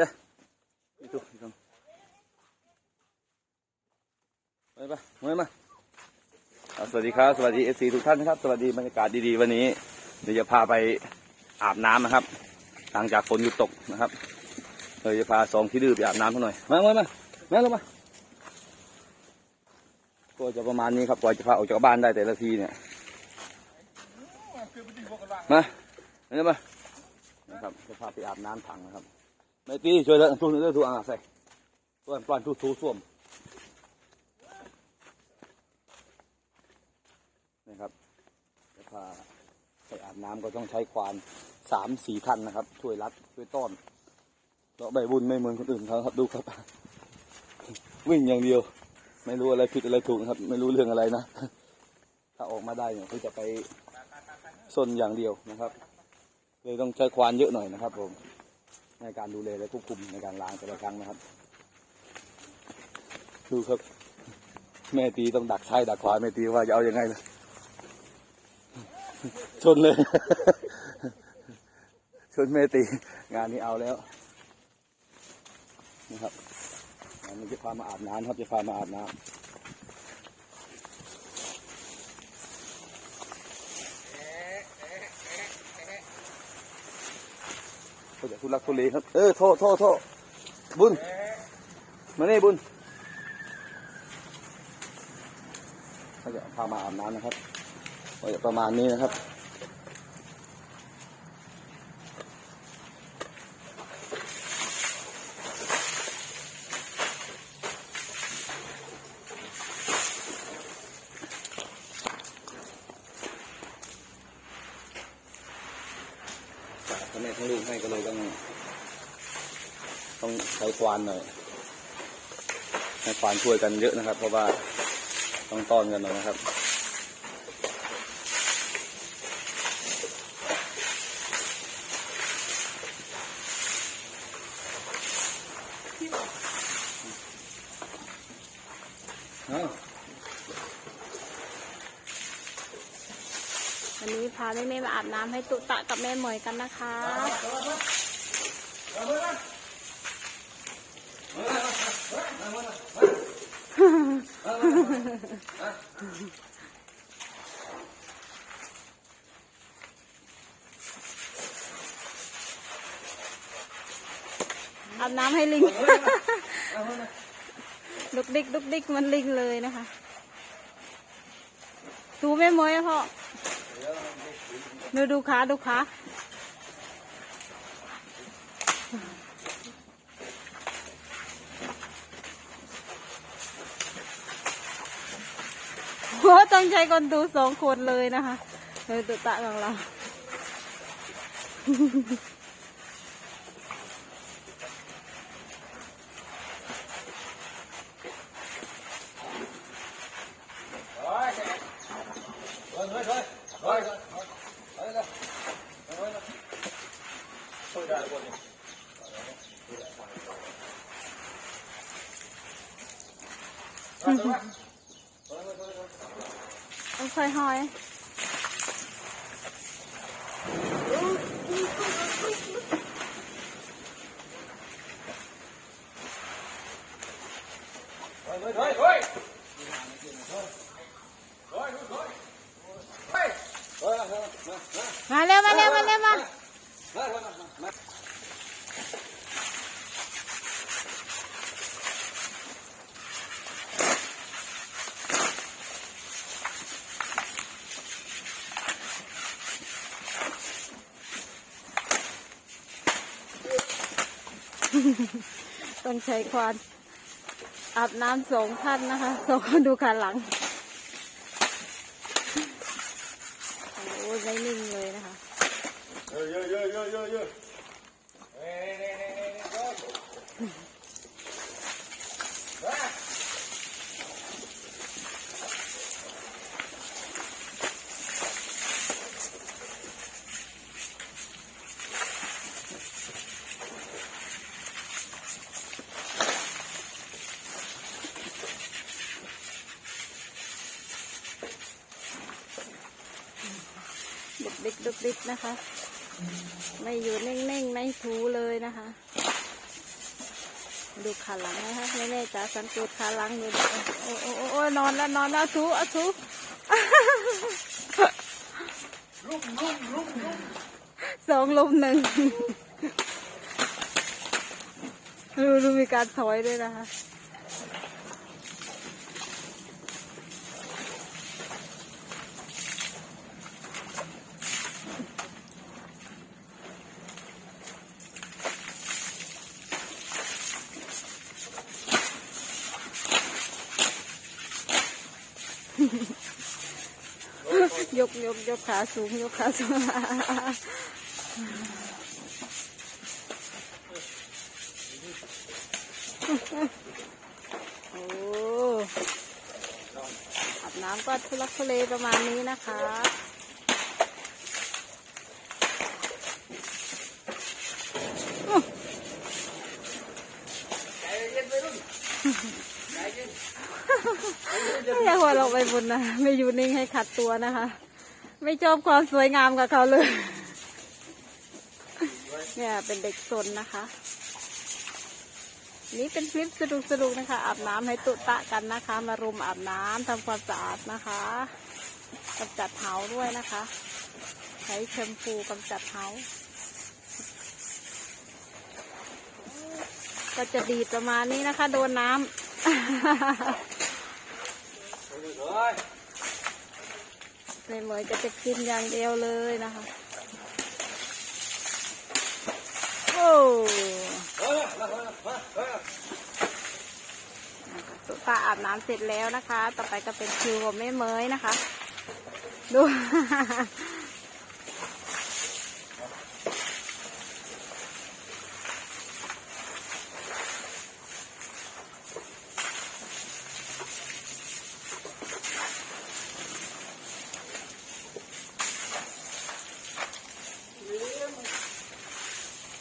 จ้ะนี่ดูนี่ดูไปปะมามาอ่าสวัสดีครับ สวัสดีเอซีทุกท่านนะครับ สวัสดีบรรยากาศดีๆวันนี้ เดี๋ยวจะพาไปอาบน้ำนะครับ หลังจากฝนหยุดตกนะครับเดี๋ยวจะพาสองที่ดื้อไปอาบน้ำเขาหน่อย มามามามาลงมาก็จะประมาณนี้ครับกว่าจะพาออกจากบ้านได้แต่ละทีเนี่ย มาเดี๋ยวมานะครับจะพาไปอาบน้ำถังนะครับ ไม่ตีช่วยเลยทุนเลยทุกอ่างใส่ตัวปลานทุทูส้วมนะครับจะพาไปอาบน้ำก็ต้องใช้ควานสามสี่ท่านนะครับ ช่วยรัดช่วยต้อนเราใบบุญไม่เหมือนคนอื่นเขาครับดูครับ วิ่งอย่างเดียว ไม่รู้อะไรผิดอะไรถูกนะครับ ไม่รู้เรื่องอะไรนะ ถ้าออกมาได้เนี่ยคือจะไปซนอย่างเดียวนะครับเลยต้องใช้ควานเยอะหน่อยนะครับผม ในการดูแลและควบคุมในการล้างแต่ละครั้งนะครับ ดูครับ แม่ตีต้องดักซ้ายดักขวาแม่ตีว่าจะเอาอยัางไงล่ะชนเลย ชนแม่ตีงานนี้เอาแล้วนะครับงานนี้จะพามาอาบน้ำครับจะพามาอาบน้ำ ก็จะทุลักทุเลครับ เออโทษโทษโทษบุญ มาเนี่บุญเขาจะพามาอาบน้ำนะครับก็จะประมาณนี้นะครับ ทั้งแม่ทั้งลูกให้ก็เลยต้อง ต้องใช้ควานหน่อยให้ควานช่วยกันเยอะนะครับ เพราะว่าต้องต้อนกันหน่อยนะครับเอ้า วันนี้พาแม่เม่มาอาบน้ำให้ตุตะกับแม่หมวยกันนะคะอาบน้ำให้ลิง ดุกดิกดุกดิกมันลิงเลยนะคะ ดูแม่หมวยพ่อ ดูดูขาดูขาโอ้ต้องใช้คนดูสองคนเลยนะคะเลยตุตะของเรา ค่อยห้อยมาเร็วมาเร็วมาเร็วมา ต้องใช้ควานอาบน้ำสองท่านนะคะสองคนดูขาหลัง โอ้ยไม่นิ่งเลยนะคะดุก ดิกดุกดิกนะคะ ไม่อยู่เน่งๆ ไม่ถูเลยนะคะ ดูขาหลังนะคะแม่แม่จ๋าสังเกตขาหลังดูดิโอ้โอ้โอ้โอ้นอนแล้วนอนแล้วทุอะทุลุ่มลุ่มลุ่มลุ่มสองลุมหนึ่งดูดูมีการถอยด้วยนะคะ ยกยกยกขาสูง ยกขาสูงโอ้อาบน้ำก็ทุลักทุเลประมาณนี้นะคะ ใจเย็นไปรุ่นใจเย็น ไม่อยากหัวเราไปบนนะไม่อยู่นิ่งให้ขัดตัวนะคะ ไม่ชอบความสวยงามกับเขาเลย เนี่ยเป็นเด็กซนนะคะ นี่เป็นคลิปสนุกๆนะคะ อาบน้ำให้ตุตะกันนะคะ มารุมอาบน้ำทำความสะอาดนะคะกำจัดเหาด้วยนะคะ ใช้แชมพูกำจัดเหาก็จะดีประมาณนี้นะคะ โดนน้ำ ไม่เหมยก็จะกินอย่างเดียวเลยนะคะ โอ้ตุ๊ตาอาบน้ำเสร็จแล้วนะคะ ต่อไปก็เป็นคิวของแม่เหมยนะคะ ดู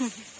Mm-hmm.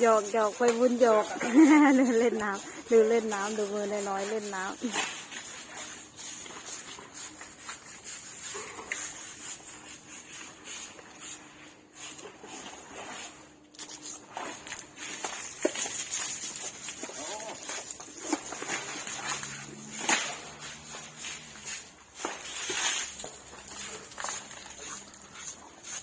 หยอกหยอกไปบุญหยอกเดินเล่นน้ำดูเล่นน้ำดูมือน้อยเล่นน้ำ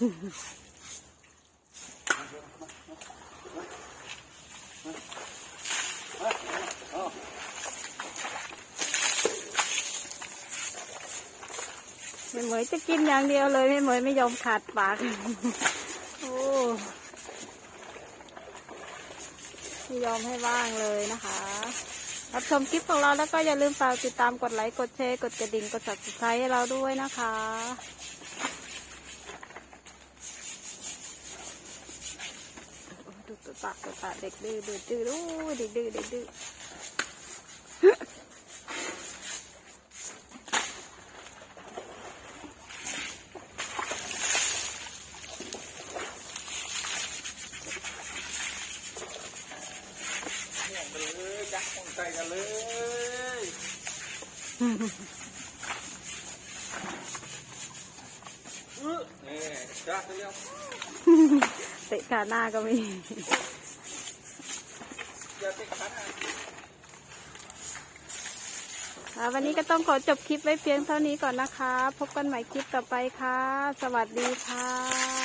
ไม่เหมยจะกินอย่างเดียวเลยไม่เหมยไม่ยอมขาดปาก โอ้ไม่ยอมให้ว่างเลยนะคะรับชมคลิปของเราแล้วก็อย่าลืมฝากติดตามกดไลค์ กดแชร์ กดกระดิ่ง กด subscribe ให้เราด้วยนะคะ ปากตัวปากเด็กดื้อเด็กดื้อโอ้เด็กดื้อเด็กดื้อใจกันเลยเออเนี่ยจ้าเร็ว เตะขาหน้าก็มีวันนี้ก็ต้องขอจบคลิปไว้เพียงเท่านี้ก่อนนะคะ พบกันใหม่คลิปต่อไปค่ะ สวัสดีค่ะ